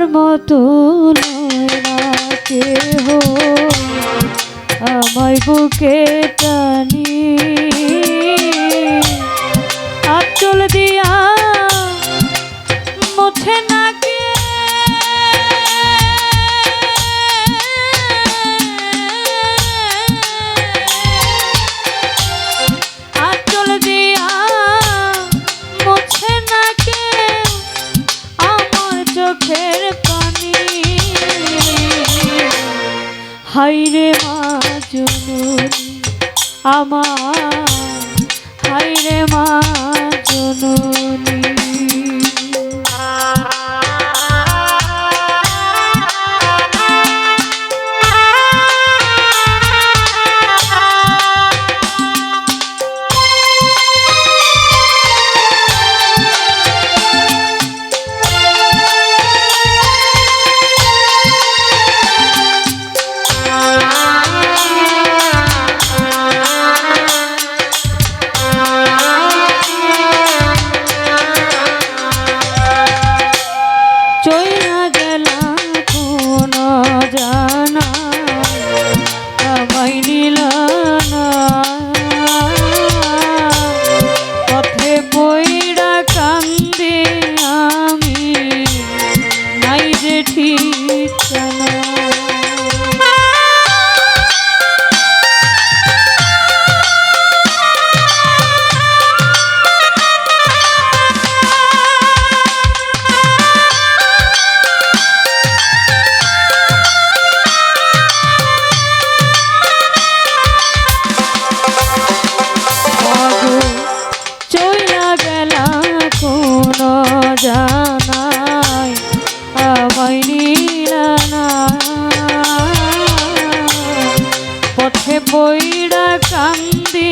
আমার মতো কেহ। আমার বুকেটা মা জননী। না পৈড়া কান্দি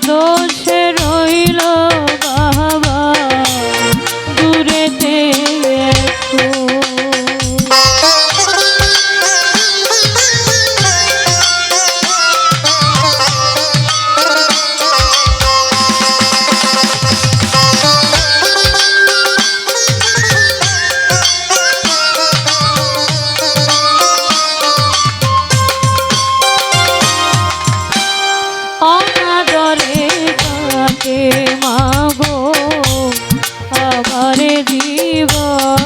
todo. ভরে জীবন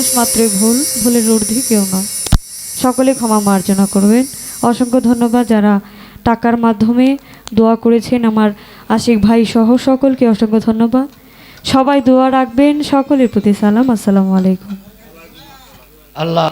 মানুষ মাত্রই ভুল, ভুলের ঊর্ধ্বে কেউ নয়। সকলে ক্ষমা মার্জনা করবেন। অসংখ্য ধন্যবাদ যারা টাকার মাধ্যমে দোয়া করেছেন আমার আশিক ভাই সহ সকলকে অসংখ্য ধন্যবাদ। সবাই দোয়া রাখবেন, সকলের প্রতি সালাম। আসসালামু আলাইকুম। আল্লাহ